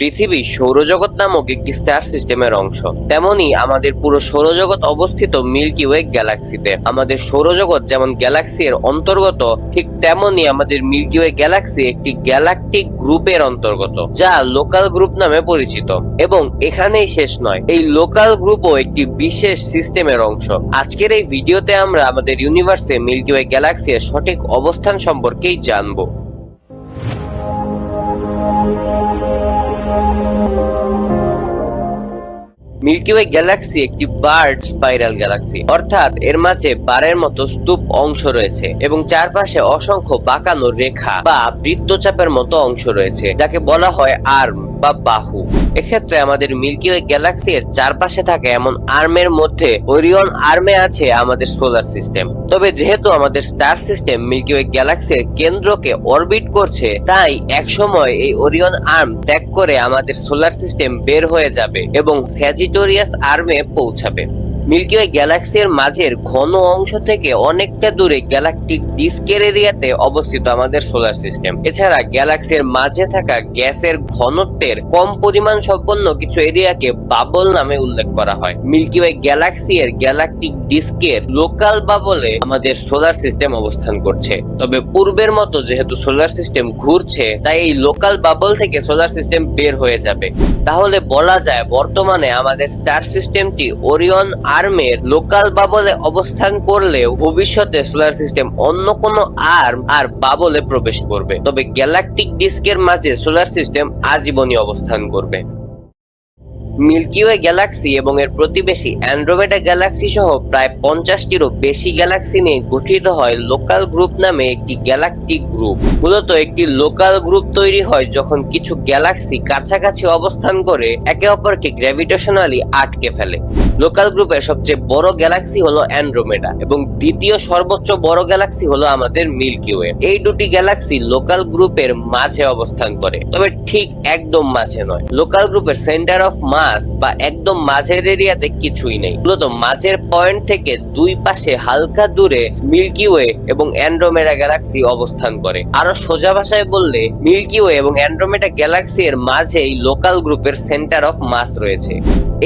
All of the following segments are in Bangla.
পৃথিবী সৌরজগৎ নামক একটি স্টার সিস্টেমের অংশ। তেমনি আমাদের পুরো সৌরজগৎ অবস্থিত মিল্কি ওয়ে গ্যালাক্সিতে। আমাদের সৌরজগৎ যেমন গ্যালাক্সি এর অন্তর্গত, ঠিক তেমনি আমাদের মিল্কি ওয়ে গ্যালাক্সি একটি গ্যালাকটিক গ্রুপের অন্তর্গত, যা লোকাল গ্রুপ নামে পরিচিত। এবং এখানেই শেষ নয়, এই লোকাল গ্রুপও একটি বিশেষ সিস্টেমের অংশ। আজকের এই ভিডিওতে আমরা আমাদের ইউনিভার্সে মিল্কি ওয়ে গ্যালাক্সি এর সঠিক অবস্থান সম্পর্কেই জানব। মিল্কি ওয়ে গ্যালাক্সি একটি বার্ড স্পাইরাল গ্যালাক্সি। অর্থাৎ এর মাঝে বারের মতো স্তূপ অংশ রয়েছে এবং চারপাশে অসংখ্য বাঁকানো রেখা বা বৃত্তচাপের মতো অংশ রয়েছে, যাকে বলা হয় আর্ম। বা বাহু। এক্ষেত্রে আমাদের মিল্কি ওয়ে গ্যালাক্সির চারপাশে থাকে এমন আর্মের মধ্যে ওরিয়ন আর্মে আছে আমাদের সোলার সিস্টেম। তবে যেহেতু আমাদের স্টার সিস্টেম মিল্কি ওয়ে গ্যালাক্সির কেন্দ্রকে অরবিট করছে, তাই একসময় এই ওরিয়ন আর্ম ত্যাগ করে আমাদের সোলার সিস্টেম বের হয়ে যাবে এবং স্যাজিটোরিয়াস আর্মে পৌঁছাবে। মিল্কি ওয়ে গ্যালাক্সির মাঝের ঘন অংশ থেকে অনেকটা দূরে গ্যালাকটিক ডিস্কের এরিয়াতে অবস্থিত আমাদের সোলার সিস্টেম। এছাড়া গ্যালাক্সির মাঝে থাকা গ্যাসের ঘনত্বের কম পরিমাণ সম্পন্ন কিছু এরিয়াকে বাবল নামে উল্লেখ করা হয়। মিল্কি ওয়ে গ্যালাক্সি এর গ্যালাকটিক ডিস্কের লোকাল বাবলে আমাদের সোলার সিস্টেম অবস্থান করছে। তবে পূর্বের মতো যেহেতু সোলার সিস্টেম ঘুরছে, তাই এই লোকাল বাবল থেকে সোলার সিস্টেম বের হয়ে যাবে। তাহলে বলা যায় বর্তমানে আমাদের স্টার সিস্টেমটি ওরিয়ন আর্মের লোকাল বাবলে অবস্থান করলেও ভবিষ্যতে সোলার সিস্টেম অন্য কোনো আর্ম আর বাবলে প্রবেশ করবে। তবে গ্যালাকটিক ডিস্কের মাঝে সোলার সিস্টেম আজীবনই অবস্থান করবে। মিল্কিওয়ে গ্যালাক্সি এবং এর প্রতিবেশী অ্যান্ড্রোমেডা গ্যালাক্সি সহ প্রায় পঞ্চাশটিরও বেশি গ্যালাক্সি নিয়ে গঠিত হয় লোকাল গ্রুপ নামে একটি গ্যালাকটিক গ্রুপ। মূলত একটি লোকাল গ্রুপ তৈরি হয় যখন কিছু গ্যালাক্সি কাছাকাছি অবস্থান করে একে অপরকে গ্র্যাভিটেশনালি আটকে ফেলে। লোকাল গ্রুপের সবচেয়ে বড় গ্যালাক্সি হলো অ্যান্ড্রোমেডা এবং দ্বিতীয় সর্বোচ্চ বড় গ্যালাক্সি হলো আমাদের মিল্কি ওয়ে। এই দুটি গ্যালাক্সি লোকাল গ্রুপের মাঝে অবস্থান করে, তবে ঠিক একদম মাঝে নয়। লোকাল গ্রুপের সেন্টার অফ মাস বা একদম মাঝের এরিয়াতে কিছুই নেই। মূলত মাঝের পয়েন্ট থেকে দুই পাশে হালকা দূরে মিল্কি ওয়ে এবং অ্যান্ড্রোমেডা গ্যালাক্সি অবস্থান করে। আরও সোজা ভাষায় বললে, মিল্কি ওয়ে এবং অ্যান্ড্রোমেডা গ্যালাক্সি এর মাঝেই লোকাল গ্রুপের সেন্টার অফ মাস রয়েছে।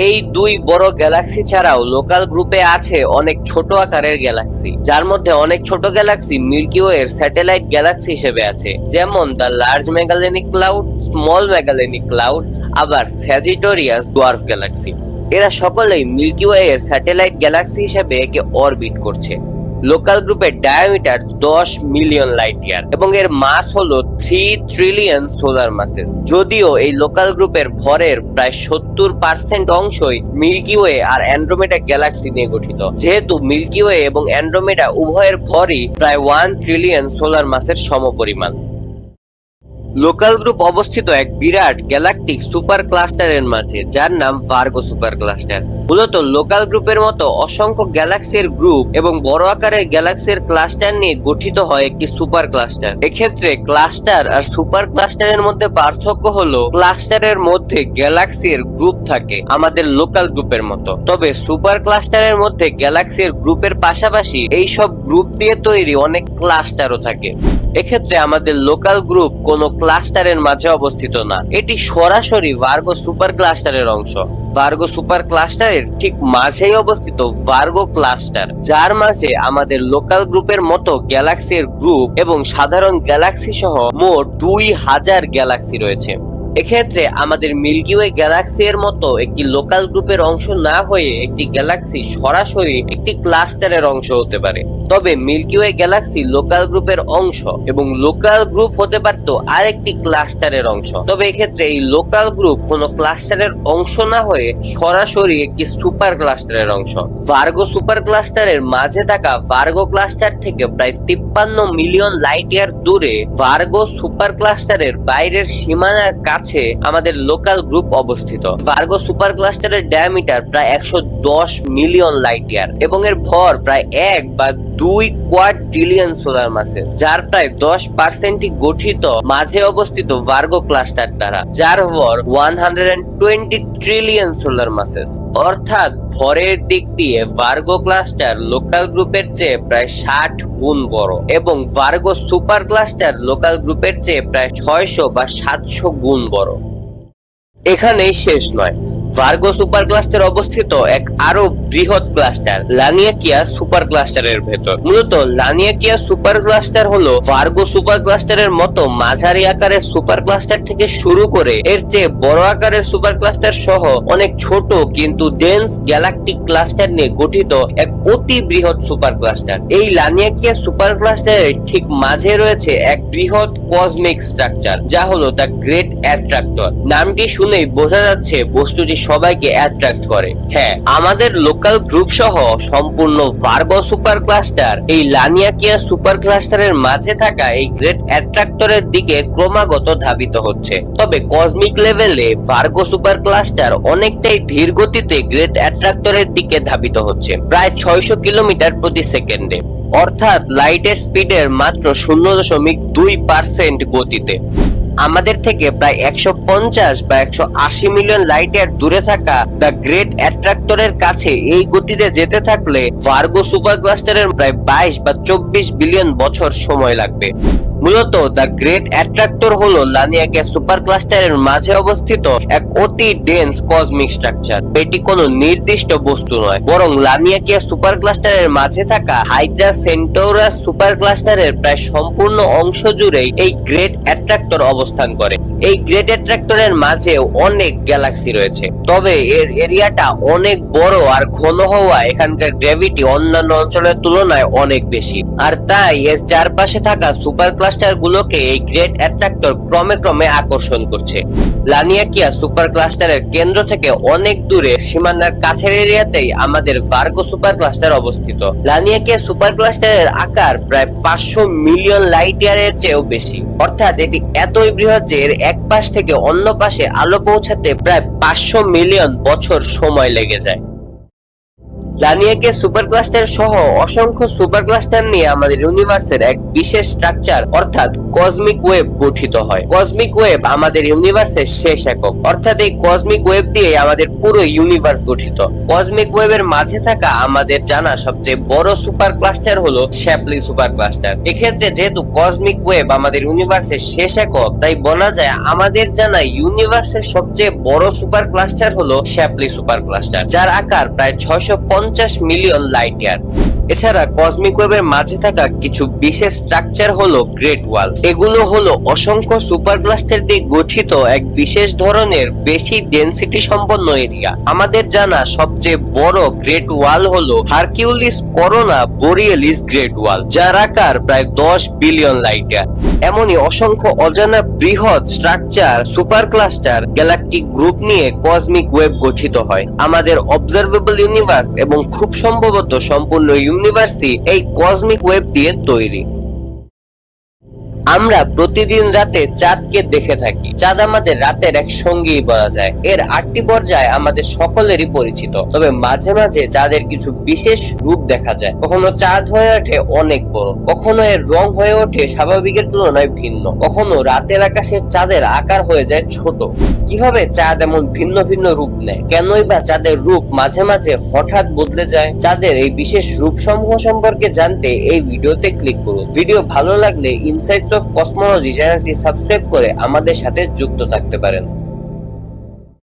এই দুই বড় গ্যালাক্সি ছাড়াও লোকাল গ্রুপে আছে অনেক ছোট আকারের গ্যালাক্সি যার মধ্যে অনেক ছোট গ্যালাক্সি মিল্কি ওয়ে এর স্যাটেলাইট গ্যালাক্সি হিসেবে আছে। যেমন the Large Magellanic Cloud Small Magellanic Cloud আবার স্যাজিটোরিয়াস ডোয়ার্ফ গ্যালাক্সি এরা সকলেই মিল্কি ওয়ে এর স্যাটেলাইট গ্যালাক্সি হিসেবে একে অরবিট করছে। লোকাল গ্রুপের ডায়ামিটার দশ মিলিয়ন লাইট ইয়ার এবং এর মাস হলো থ্রি ট্রিলিয়ন সোলার মাসেস যদিও এই লোকাল গ্রুপের ভরের প্রায় সত্তর পার্সেন্ট অংশই মিল্কি ওয়ে আর অ্যান্ড্রোমেডা গ্যালাক্সি নিয়ে গঠিত। যেহেতু মিল্কি ওয়ে এবং অ্যান্ড্রোমেডা উভয়ের ভরই প্রায় ওয়ান ট্রিলিয়ন সোলার মাসের সমপরিমাণ। লোকাল গ্রুপ অবস্থিত এক বিরাট গ্যালাকটিক সুপার ক্লাস্টারের মাঝে, যার নাম ভার্গো সুপার ক্লাস্টার মূলত লোকাল গ্রুপের মতো অসংখ্য গ্যালাক্সির গ্রুপ এবং বড় আকারের গ্যালাক্সির ক্লাস্টার নিয়ে গঠিত হয় একটি সুপার ক্লাস্টার। এক্ষেত্রে ক্লাস্টার আর সুপার ক্লাস্টারের মধ্যে পার্থক্য হলো ক্লাস্টারের মধ্যে গ্যালাক্সির গ্রুপ থাকে আমাদের লোকাল গ্রুপের মতো। তবে সুপার ক্লাস্টারের মধ্যে গ্যালাক্সির গ্রুপের পাশাপাশি এই সব গ্রুপ দিয়ে তৈরি অনেক ক্লাস্টারও থাকে। এক্ষেত্রে আমাদের লোকাল গ্রুপ কোনো ক্লাস্টারের মাঝে অবস্থিত না। এটি সরাসরি ভার্গো সুপার ক্লাস্টারের অংশ। ভার্গো সুপার ক্লাস্টারের ঠিক মাঝেই অবস্থিত ভার্গো ক্লাস্টার যার মাঝে আমাদের লোকাল গ্রুপের মতো গ্যালাক্সির গ্রুপ এবং সাধারণ গ্যালাক্সি সহ মোট দুই হাজার গ্যালাক্সি রয়েছে। এক্ষেত্রে আমাদের মিল্কি ওয়ে গ্যালাক্সি এর মতো একটি লোকাল গ্রুপের অংশ না হয়ে একটি গ্যালাক্সি সরাসরি একটি ক্লাস্টারের অংশ হতে পারে। তবে মিল্কি ওয়ে গ্যালাক্সি লোকাল গ্রুপের অংশ এবং লোকাল গ্রুপ হতে পারতো আরেকটি ক্লাস্টারের অংশ। তবে এক্ষেত্রে এই লোকাল গ্রুপ কোনো ক্লাস্টারের অংশ না হয়ে সরাসরি একটি সুপার ক্লাস্টারের অংশ। ভার্গো সুপার ক্লাস্টারের মাঝে থাকা ভার্গো ক্লাস্টার থেকে প্রায় তিপ্পান্ন মিলিয়ন লাইট ইয়ার দূরে ভার্গো সুপার ক্লাস্টারের বাইরের সীমানার কাছে আমাদের লোকাল গ্রুপ অবস্থিত। ভার্গো সুপার ক্লাস্টারের ডায়ামিটার প্রায় একশো দশ মিলিয়ন লাইট ইয়ার এবং এর ভর প্রায় এক বা দুই কোয়াড ট্রিলিয়ন সোলার মাসেস যার প্রায় দশ পার্সেন্টই গঠিত মাঝে অবস্থিত ভার্গো ক্লাস্টার দ্বারা, যার ভর one hundred twenty trillion solar masses অর্থাৎ ভরের দিক দিয়ে ভার্গো ক্লাস্টার লোকাল গ্রুপের চেয়ে প্রায় ষাট গুণ বড় এবং ভার্গো সুপার ক্লাস্টার লোকাল গ্রুপের চেয়ে প্রায় ছয়শো বা সাতশো গুণ বড়। এখানেই শেষ নয়। ভার্গো সুপার ক্লাস্টার অবস্থিত এক আরও বৃহৎ ক্লাস্টার লানিয়াকিয়া সুপার ক্লাস্টারের ভেতর। মূলত লানিয়াকিয়া সুপার ক্লাস্টার হলো ভার্গো সুপার ক্লাস্টারের মতো মাঝারি আকারের সুপার ক্লাস্টার থেকে শুরু করে এর চেয়ে বড় আকারের সুপার ক্লাস্টার সহ অনেক ছোট কিন্তু ডেন্স গ্যালাকটিক ক্লাস্টার নিয়ে গঠিত এক অতি বৃহৎ সুপার ক্লাস্টার এই লানিয়াকিয়া সুপার ক্লাস্টারের ঠিক মাঝে রয়েছে এক বৃহৎ কসমিক স্ট্রাকচার যা হলো দ্য গ্রেট অ্যাট্রাক্টর নামটি শুনেই বোঝা যাচ্ছে বস্তুটি সবাইকে অ্যাট্রাক্ট করে। হ্যাঁ আমাদের লোকাল গ্রুপ সহ সম্পূর্ণ ভার্গো সুপার ক্লাস্টার এই লানিয়াকিয়া সুপার ক্লাস্টারের মাঝে থাকা এই গ্রেট অ্যাট্রাক্টরের দিকে ক্রমাগত ধাবিত হচ্ছে। তবে কসমিক লেভেলে ভার্গো সুপার ক্লাস্টার অনেকটাই ধীর গতিতে গ্রেট অ্যাট্রাক্টরের দিকে ধাবিত হচ্ছে, প্রায় ছয়শো কিলোমিটার প্রতি সেকেন্ডে। অর্থাৎ লাইটের স্পিডের মাত্র শূন্য দশমিক দুই পার্সেন্ট গতিতে। আমাদের থেকে প্রায় একশো পঞ্চাশ বা একশো আশি মিলিয়ন লাইট দূরে থাকা দ্য গ্রেট অ্যাট্রাক্টরের কাছে এই গতিতে যেতে থাকলে ভার্গো সুপার ক্লাস্টারের প্রায় বাইশ বা চব্বিশ বিলিয়ন বছর সময় লাগবে। মূলত দ্য গ্রেট অ্যাট্রাক্টর হলো লানিয়াকে সুপার ক্লাস্টারের মাঝে অবস্থিত এক অতি ডেন্স কসমিক স্ট্রাকচার এটি কোনো নির্দিষ্ট বস্তু নয়, বরং লানিয়াকিয়া সুপার ক্লাস্টারের মাঝে থাকা হাইড্রা সেন্টোরাস সুপার ক্লাস্টারের প্রায় সম্পূর্ণ অংশ জুড়েই এই গ্রেট অ্যাট্রাক্টর অবস্থান করে। এই গ্রেট অ্যাট্রাক্টরের মাঝে অনেক গ্যালাক্সি রয়েছে। তবে এর এরিয়াটা অনেক বড় আর ঘন হওয়া এখানকার গ্র্যাভিটি অন্যান্য অঞ্চলের তুলনায় অনেক বেশি। আর তাই এর চারপাশে থাকা সুপার ক্লাস্টার গুলোকে এই গ্রেট অ্যাট্রাক্টর ক্রমে ক্রমে আকর্ষণ করছে। লানিয়াকিয়া সুপার ক্লাস্টারের কেন্দ্র থেকে অনেক দূরে সীমানার কাছের এরিয়াতেই আমাদের ভার্গো সুপার ক্লাস্টার অবস্থিত। লানিয়াকিয়া সুপার ক্লাস্টারের আকার প্রায় পাঁচশো মিলিয়ন লাইট ইয়ারের চেয়েও বেশি। অর্থাৎ এটি এতই বৃহৎ যে এর এক পাশ থেকে অন্য পাশে আলো পৌঁছাতে প্রায় পাঁচশো মিলিয়ন বছর সময় লেগে যায়। লানিয়াকে সুপার ক্লাস্টার সহ অসংখ্য সুপার ক্লাস্টার নিয়ে আমাদের ইউনিভার্সের এক বিশেষ স্ট্রাকচার অর্থাৎ কসমিক ওয়েব গঠিত হয়। কসমিক ওয়েব আমাদের ইউনিভার্সের শেষ একক। অর্থাৎ এই কসমিক ওয়েব দিয়ে আমাদের পুরো ইউনিভার্স গঠিত। কসমিক ওয়েবের মাঝে থাকা আমাদের জানা সবচেয়ে বড় সুপার ক্লাস্টার হলো শ্যাপলি সুপার ক্লাস্টার এক্ষেত্রে যেহেতু কসমিক ওয়েব আমাদের ইউনিভার্সের শেষ একক, তাই বলা যায় আমাদের জানা ইউনিভার্সের সবচেয়ে বড় সুপার ক্লাস্টার হলো শ্যাপলি সুপার ক্লাস্টার যার আকার প্রায় ছয়শো পঞ্চাশ মিলিয়ন লাইট ইয়ার এছাড়া কসমিক ওয়েবের মাঝে থাকা কিছু বিশেষ স্ট্রাকচার হলো গ্রেট ওয়াল এগুলো হলো অসংখ্য সুপার ক্লাস্টার দিয়ে গঠিত এক বিশেষ ধরনের বেশি ডেন্সিটি সম্পন্ন এরিয়া আমাদের জানা সবচেয়ে বড় গ্রেট ওয়াল হলো Hercules Corona Borealis Great Wall যার আকার প্রায় দশ বিলিয়ন লাইট ইয়ার এমনই অসংখ্য অজানা বৃহৎ structure supercluster galactic group নিয়ে কসমিক ওয়েব গঠিত হয়। আমাদের অবজারভেবল ইউনিভার্স এবং খুব সম্ভবত সম্পূর্ণ ইউনিভার্সই এই কসমিক ওয়েব দিয়ে তৈরি। আমরা প্রতিদিন রাতে চাঁদকে দেখে থাকি। চাঁদ আমাদের রাতের এক সঙ্গী বলা যায়। এর আটটি পর্যায় আমাদের সকলেরই পরিচিত। তবে মাঝে মাঝে চাঁদের কিছু বিশেষ রূপ দেখা যায়। কখনো চাঁদ হয়ে ওঠে অনেক বড়। কখনো এর রং হয়ে ওঠে স্বাভাবিকের তুলনায় ভিন্ন। কখনো রাতের আকাশে চাঁদের আকার হয়ে যায় ছোট। কীভাবে চাঁদ এমন ভিন্ন ভিন্ন রূপ নেয়? কেনই বা চাঁদের রূপ মাঝে মাঝে হঠাৎ বদলে যায়? চাঁদের এই বিশেষ রূপ সমূহ সম্পর্কে জানতে এই ভিডিওতে ক্লিক করুন। ভিডিও ভালো লাগলে ইনসাইটস অফ কসমোলজি চ্যানেলটি সাবস্ক্রাইব করে আমাদের সাথে যুক্ত থাকতে পারেন।